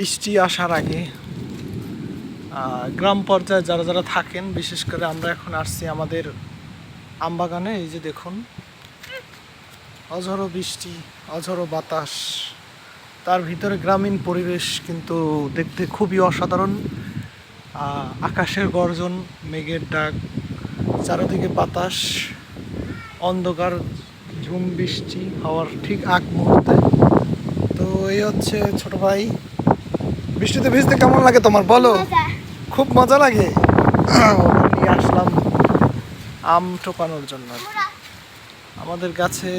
বৃষ্টি আসার আগে গ্রাম পর্যায়ে যারা যারা থাকেন, বিশেষ করে আমরা এখন আসছি আমাদের আমবাগানে, এই যে দেখুন, অঝরো বৃষ্টি, অঝরো বাতাস, তার ভিতরে গ্রামীণ পরিবেশ কিন্তু দেখতে খুবই অসাধারণ। আকাশের গর্জন, মেঘের ডাক, চারিদিকে বাতাস, অন্ধকার, ঝুম বৃষ্টি হওয়ার ঠিক আগ মুহূর্তে। তো এই হচ্ছে ছোট ভাই বৃষ্টিতে ভিজতে কেমন লাগে তোমার? বলো। খুব মজা লাগে। নিয়ে আসলাম আম টোকানোর জন্য। আমাদের গাছে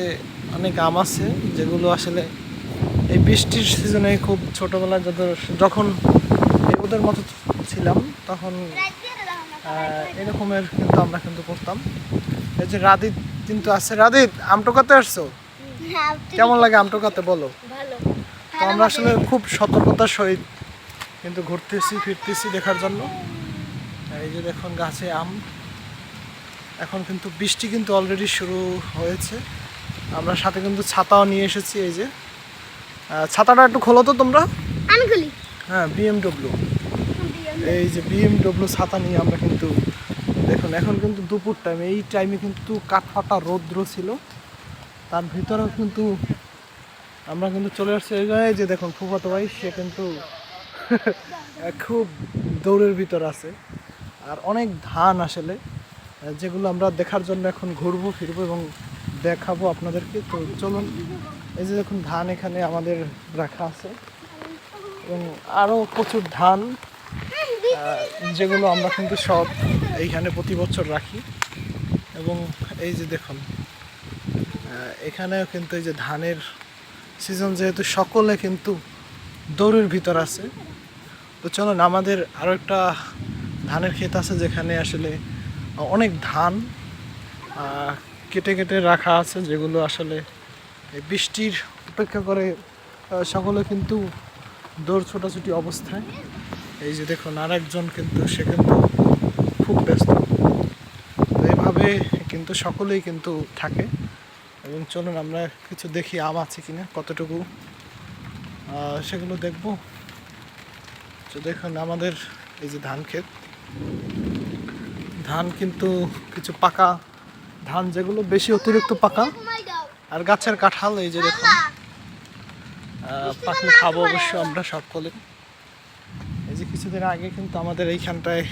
অনেক আম আছে যেগুলো আসলে এই বৃষ্টির সিজনে খুব ছোটবেলায় যত যখন ওদের মতো ছিলাম তখন এরকমের কিন্তু আমরা কিন্তু করতাম। এই যে রাদিত কিন্তু আছে। রাদিত আম টোকাতে আসছো? কেমন লাগে আম টোকাতে বলো। তো আমরা আসলে খুব সতর্কতার সহিত কিন্তু ঘুরতেছি ফিরতেছি দেখার জন্য। এই যে দেখুন গাছে আম। এখন কিন্তু বৃষ্টি কিন্তু অলরেডি শুরু হয়েছে। আমরা সাথে কিন্তু ছাতাও নিয়ে এসেছি এই যে। ছাতাটা একটু খোলো তো তোমরা। হ্যাঁ বিএমডব্লিউ এই যে বিএমডব্লিউ ছাতা নিয়ে আমরা কিন্তু দেখুন এখন কিন্তু দুপুর টাইম এই টাইমে কিন্তু কাঠফাটা রৌদ্র ছিল। তার ভিতরেও কিন্তু আমরা কিন্তু চলে আসছি। এই যে দেখুন ফুফাতো ভাই সে কিন্তু খুব দৌড়ের ভিতর আছে। আর অনেক ধান আসলে, যেগুলো আমরা দেখার জন্য এখন ঘুরবো, ফিরবো এবং দেখাবো আপনাদেরকে। তো চলুন, এই যে দেখুন, ধান এখানে আমাদের রাখা আছে এবং আরও প্রচুর ধান যেগুলো আমরা কিন্তু সব এইখানে প্রতি বছর রাখি। এবং এই যে দেখুন এখানেও কিন্তু এই যে ধানের সিজন যেহেতু সকলে কিন্তু দৌড়ের ভিতর আছে তো চলুন, আমাদের আরও একটা ধানের ক্ষেত আছে যেখানে আসলে অনেক ধান কেটে কেটে রাখা আছে, যেগুলো আসলে বৃষ্টির অপেক্ষা করে সকলে কিন্তু দৌড় ছোটাছুটি অবস্থায়। এই যে দেখুন আর একজন কিন্তু, সে কিন্তু খুব ব্যস্ত। তো এইভাবে কিন্তু সকলেই কিন্তু থাকে। এবং চলুন, আমরা কিছু দেখি, আম আছে কিনা, কতটুকু সেগুলো দেখব। তো দেখুন আমাদের এই যে ধান ক্ষেত ধান কিন্তু কিছু পাকা ধান যেগুলো বেশি অতিরিক্ত পাকা। আর গাছের কাঁঠাল এই যে দেখুন পাকলে খাব অবশ্য আমরা সকলে। এই যে কিছুদিন আগে কিন্তু আমাদের এইখানটায়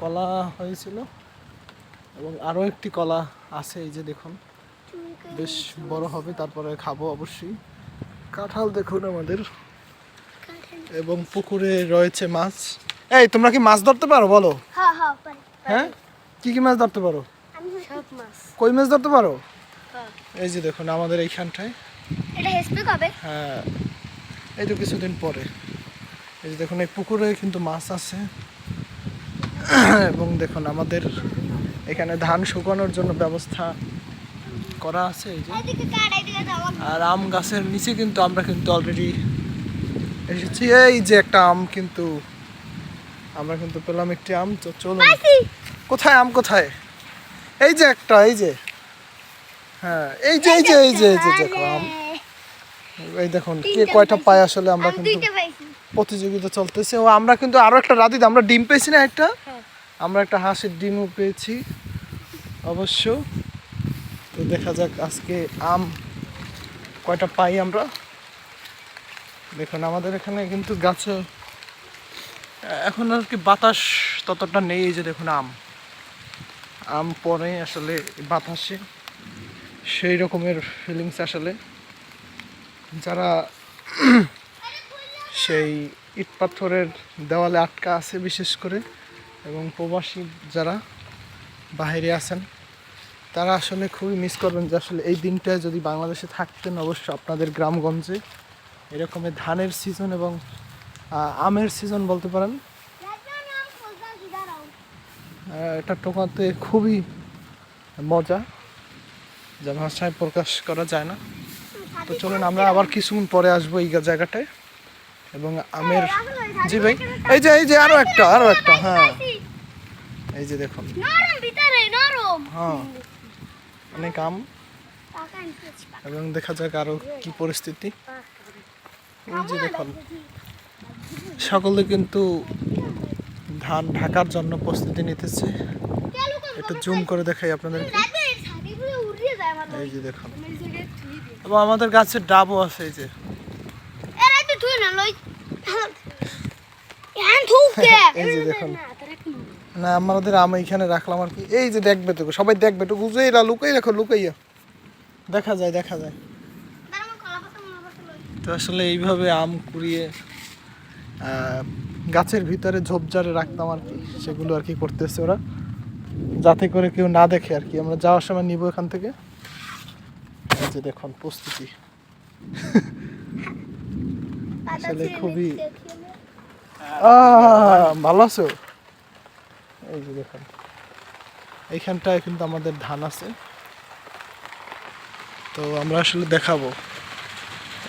কলা হয়েছিল এবং আরও একটি কলা আছে এই যে দেখুন বেশ বড় হবে তারপরে খাব অবশ্যই। কাঁঠাল দেখুন আমাদের। এবং পুকুরে রয়েছে মাছ। এই তোমরা কি মাছ ধরতে পারো বলো? হ্যাঁ হ্যাঁ পারি হ্যাঁ? কি কি মাছ ধরতে পারো? আমি সব মাছ। কই মাছ ধরতে পারো? হ্যাঁ। এই যে দেখুন আমাদের এইখানটায়। হ্যাঁ এই তো কিছুদিন পরে। এই যে দেখুন এই পুকুরে কিন্তু মাছ আছে। এবং দেখুন আমাদের এখানে ধান শুকানোর জন্য ব্যবস্থা করা আছে এই যে। আর আম গাছের নিচে কিন্তু আমরা কিন্তু অলরেডি এসেছি। এই যে একটা আম কিন্তু আমরা কিন্তু পেলাম একটি আম তো চলুন। কোথায় আম কোথায়? এই যে একটা এই যে। হ্যাঁ এই যে এই যে এই যে এই যে দেখো আম। এই দেখুন কে কয়টা পায় আসলে আমরা কিন্তু প্রতিযোগিতা চলতেছে। ও আমরা কিন্তু আরও একটা রাতে আমরা ডিম পেয়েছি না একটা? হ্যাঁ। আমরা একটা হাঁসের ডিমও পেয়েছি অবশ্য। তো দেখা যাক আজকে আম কয়টা পাই আমরা। দেখুন, আমাদের এখানে কিন্তু গাছে, এখন আর কি বাতাস ততটা নেই যে দেখুন আম। আম পরে আসলে বাতাসে, সেই রকমের ফিলিংস আসলে। যারা সেই ইট পাথরের দেওয়ালে আটকা আছে বিশেষ করে, এবং প্রবাসী যারা বাইরে আছেন, তারা আসলে খুবই মিস করবেন যে আসলে এই দিনটায় যদি বাংলাদেশে থাকতেন, অবশ্য আপনাদের গ্রামগঞ্জে এরকমের ধানের সিজন এবং আমের সিজন বলতে পারেন। এটা টোকাতে খুবই মজা যা ভাষায় প্রকাশ করা যায় না। তো চলুন আমরা আবার কিছুক্ষণ পরে আসব এই জায়গাটায়। এবং আমের জি ভাই এই যে এই যে আরও একটা আরও একটা হ্যাঁ। এই যে দেখুন। হ্যাঁ অনেক আম। এবং দেখা যাক আরও কি পরিস্থিতি। যে দেখুন, সকলে কিন্তু ধান ঢাকার জন্য প্রস্তুতি নিতেছে। একটু জুম করে দেখাই আমার এই যে দেখুন, এবং আমাদের গাছের ডাবও আছে, এই যে। এই যে দেখুন, না আমাদের আম এইখানে রাখলাম আর কি। এই যে দেখবে সবাই দেখবে লুকাই লুকাইয়া। দেখা যায় দেখা যায়। তো আসলে এইভাবে আম কুড়িয়ে গাছের ভিতরে ঝোপঝাড়ে রাখতাম আর কি সেগুলো আর কি করতেছে ওরা। যাতে করে কেউ না দেখে আর কি। আমরা যাওয়ার সময় নিব এখান থেকে। এই যে দেখুন প্রস্তুতি। আসলে খুবই ভালো আছো? এই যে দেখুন। এইখানটায় কিন্তু আমাদের ধান আছে। তো আমরা আসলে দেখাবো।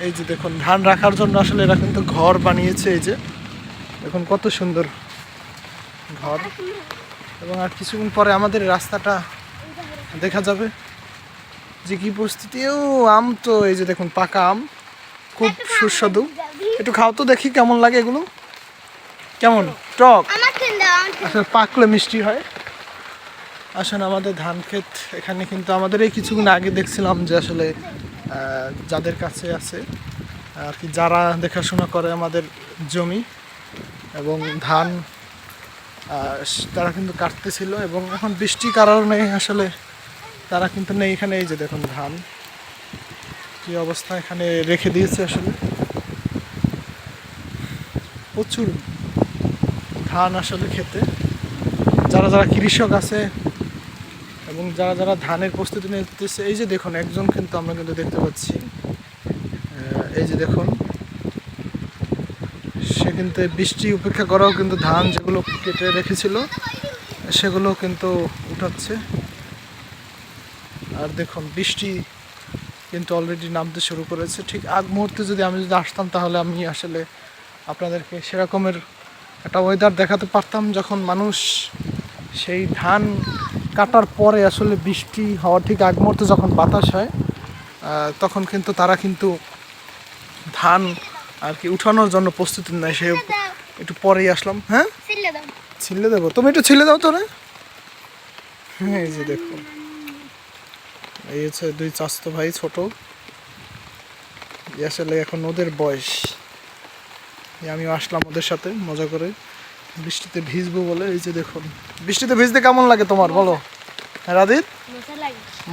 এই যে দেখুন ধান রাখার জন্য আসলে এরা কিন্তু ঘর বানিয়েছে এই যে। দেখুন কত সুন্দর ঘর। এবং আর কিছুক্ষণ পরে আমাদের রাস্তাটা দেখা যাবে যে কি পরিস্থিতি। ও আম তো এই যে দেখুন পাকা আম। খুব সুস্বাদু। একটু খাও তো দেখি কেমন লাগে এগুলো। কেমন? টক। আসলে পাকলে মিষ্টি হয়। আসলে আমাদের ধান ক্ষেত এখানে কিন্তু আমাদের এই কিছুক্ষণ আগে দেখছিলাম যে আসলে যাদের কাছে আছে, আর কি যারা দেখাশোনা করে আমাদের জমি এবং ধান তারা কিন্তু কাটতেছিল এবং এখন বৃষ্টির কারণে আসলে তারা কিন্তু নেই এখানে। এই যে দেখুন ধান, কি অবস্থা এখানে রেখে দিয়েছে আসলে। প্রচুর ধান আসলে খেতে। যারা যারা কৃষক আছে এবং যারা যারা ধানের প্রস্তুতি নিতেছে, এই যে দেখুন, একজন কিন্তু আমরা কিন্তু দেখতে পাচ্ছি। এই যে দেখুন, সে কিন্তু বৃষ্টি উপেক্ষা করাও কিন্তু ধান যেগুলো কেটে রেখেছিল, সেগুলো কিন্তু উঠাচ্ছে। আর দেখুন, বৃষ্টি কিন্তু অলরেডি নামতে শুরু করেছে। ঠিক আগ মুহূর্তে যদি আমি যদি আসতাম, তাহলে আমি আসলে আপনাদেরকে সেরকমের একটা ওয়েদার দেখাতে পারতাম, যখন মানুষ সেই ধান কাটার পরে আসলে বৃষ্টি হওয়ার ঠিক আগ মুহূর্তে যখন বাতাস হয় তখন কিন্তু তারা কিন্তু ধান আর কি উঠানোর জন্য প্রস্তুতি নেয়। সে একটু পরেই আসলাম। হ্যাঁ? ছিলে দেবো। তুমি একটু ছিলে দাও তো রে। হ্যাঁ এই যে দেখো। এই হচ্ছে দুই চাস্তো ভাই ছোট। আসলে এখন ওদের বয়স। আমিও আসলাম ওদের সাথে মজা করে। বৃষ্টিতে ভিজবো বলে এই যে দেখুন। বৃষ্টিতে ভিজতে কেমন লাগে তোমার বলো? হ্যাঁ রাধিত?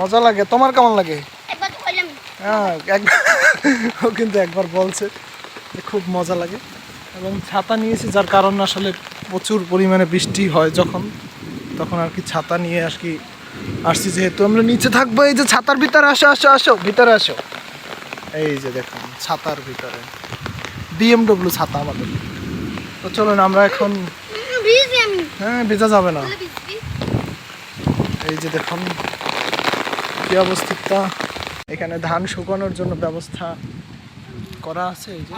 মজা লাগে। তোমার কেমন লাগে? হ্যাঁ একবার। ও কিন্তু একবার বলছে খুব মজা লাগে। এবং ছাতা নিয়েছি যার কারণ আসলে প্রচুর পরিমাণে বৃষ্টি হয় যখন। তখন আর কি ছাতা নিয়ে আর কি আসছি যেহেতু আমরা নিচে থাকব এই যে ছাতার ভিতরে আসো আসো আসো ভিতরে আসো। এই যে দেখুন ছাতার ভিতরে। বিএমডব্লিউ ছাতা আমাদের। তো চলুন, আমরা এখন হ্যাঁ ভেজা যাবে না। এই যে দেখুন, কি অবস্থিতটা। এখানে ধান শুকানোর জন্য ব্যবস্থা করা আছে, এই যে।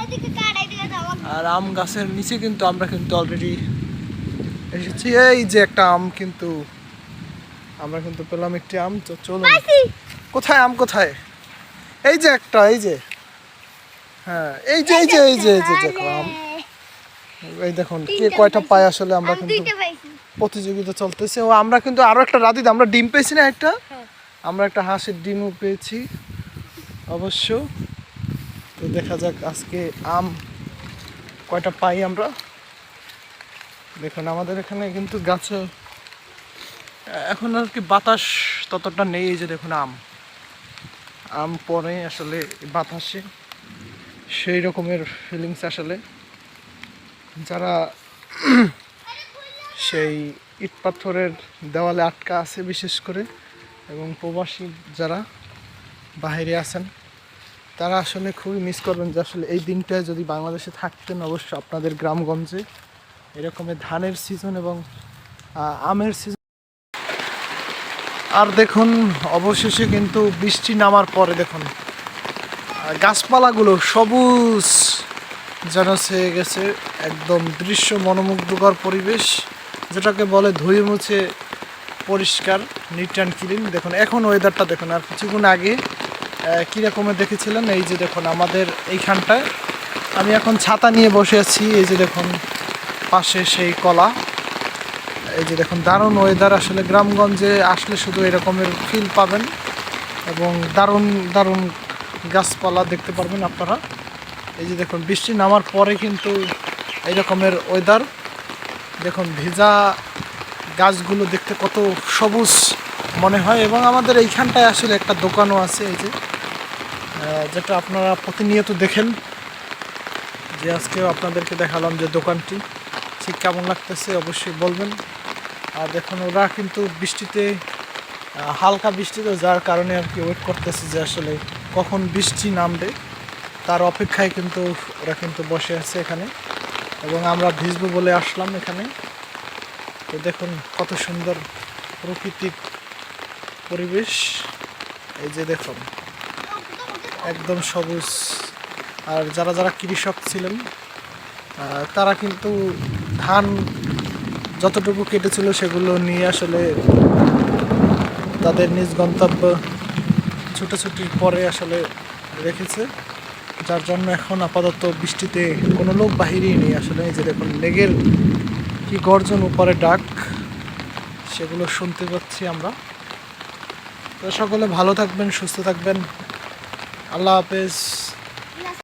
আর আম গাছের নিচে কিন্তু আমরা কিন্তু অলরেডি এসেছি। এই যে একটা আম কিন্তু, আমরা কিন্তু পেলাম একটি আম। তো চলুন। কোথায় আম, কোথায়? এই যে একটা, এই যে। হ্যাঁ এই যে এই যে এই যে এই যে, দেখো আম। এই দেখুন কে কয়টা পায় আসলে আমরা কিন্তু প্রতিযোগিতা চলতেছে। ও আমরা কিন্তু আরও একটা রাধিত আমরা ডিম পেয়েছি না একটা? হ্যাঁ। আমরা একটা হাঁসের ডিমও পেয়েছি অবশ্য। তো দেখা যাক আজকে আম কয়টা পাই আমরা। দেখুন আমাদের এখানে কিন্তু গাছে এখন আর কি বাতাস ততটা নেই। যে দেখুন আম। আম পরে আসলে বাতাসে সেই রকমের ফিলিংস আসলে। যারা সেই ইট পাথরের দেওয়ালে আটকা আছে বিশেষ করে, এবং প্রবাসী যারা বাইরে আছেন, তারা আসলে খুবই মিস করবেন যে আসলে এই দিনটায় যদি বাংলাদেশে থাকতেন অবশ্য আপনাদের গ্রামগঞ্জে এরকমের ধানের সিজন এবং আমের সিজন আর দেখুন, অবশেষে কিন্তু বৃষ্টি নামার পরে দেখুন গাছপালাগুলো সবুজ। যেন ছেয়ে গেছে একদম দৃশ্য মনোমুগ্ধকর পরিবেশ যেটাকে বলে ধুয়ে মুছে পরিষ্কার নিট অ্যান্ড ক্লিন দেখুন এখন ওয়েদারটা দেখুন আর কিছুক্ষণ আগে আহ, কী রকমের দেখেছিলেন? এই যে দেখুন আমাদের এইখানটায় আমি এখন ছাতা নিয়ে বসে আছি এই যে দেখুন পাশে সেই কলা। এই যে দেখুন দারুণ ওয়েদার আসলে গ্রামগঞ্জে আসলে শুধু এরকমের ফিল পাবেন এবং দারুণ দারুণ গাছপালা দেখতে পারবেন আপনারা। এই যে দেখুন, বৃষ্টি নামার পরে কিন্তু এই রকমের ওয়েদার দেখুন, ভেজা গাছগুলো দেখতে কত সবুজ মনে হয়। এবং আমাদের এইখানটায় আসলে একটা দোকানও আছে এই যে যেটা আপনারা প্রতিনিয়ত দেখেন। যে আজকেও আপনাদেরকে দেখালাম যে দোকানটি। ঠিক কেমন লাগতেছে অবশ্যই বলবেন। আর দেখুন, ওরা কিন্তু বৃষ্টিতে হালকা বৃষ্টিতে যার কারণে আর কি ওয়েট করতেছে যে আসলে কখন বৃষ্টি নামবে। তার অপেক্ষায় কিন্তু ওরা কিন্তু বসে আছে এখানে। এবং আমরা ভিজবো বলে আসলাম এখানে। তো দেখুন কত সুন্দর প্রকৃতিক পরিবেশ। এই যে দেখুন, একদম সবুজ। আর যারা যারা কৃষক ছিলেন তারা কিন্তু ধান যতটুকু কেটেছিল সেগুলো নিয়ে আসলে তাদের নিজ গন্তব্য ছুটোছুটির পরে আসলে রেখেছে। যার জন্য এখন আপাতত বৃষ্টিতে কোনো লোক বাহিরেই নেই। আসলে এই যে দেখুন লেগের কি গর্জন, উপরে ডাক, সেগুলো শুনতে পাচ্ছি আমরা। তো সকলে ভালো থাকবেন, সুস্থ থাকবেন। আল্লাহ হাফেজ।